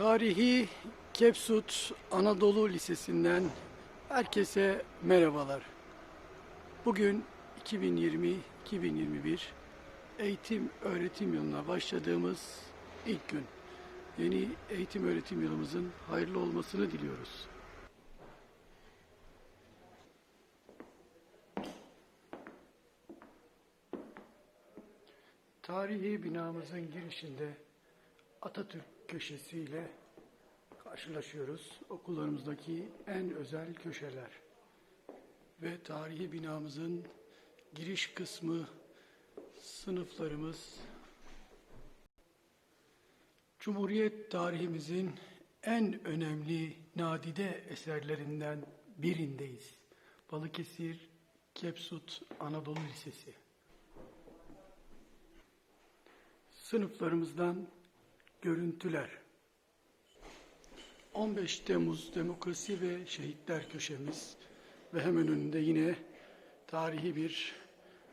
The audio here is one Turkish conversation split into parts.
Tarihi Kepsut Anadolu Lisesi'nden herkese merhabalar. Bugün 2020-2021 eğitim öğretim yılına başladığımız ilk gün. Yeni eğitim öğretim yılımızın hayırlı olmasını diliyoruz. Tarihi binamızın girişinde Atatürk köşesiyle karşılaşıyoruz. Okullarımızdaki en özel köşeler. Ve tarihi binamızın giriş kısmı sınıflarımız Cumhuriyet tarihimizin en önemli nadide eserlerinden birindeyiz. Balıkesir Kepsut Anadolu Lisesi. Sınıflarımızdan görüntüler. 15 Temmuz Demokrasi ve Şehitler Köşemiz ve hemen önünde yine tarihi bir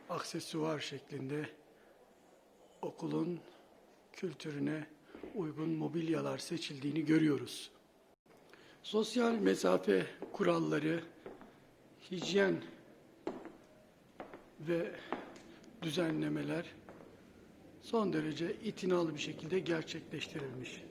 aksesuar şeklinde okulun kültürüne uygun mobilyalar seçildiğini görüyoruz. Sosyal mesafe kuralları, hijyen ve düzenlemeler son derece itinalı bir şekilde gerçekleştirilmiş.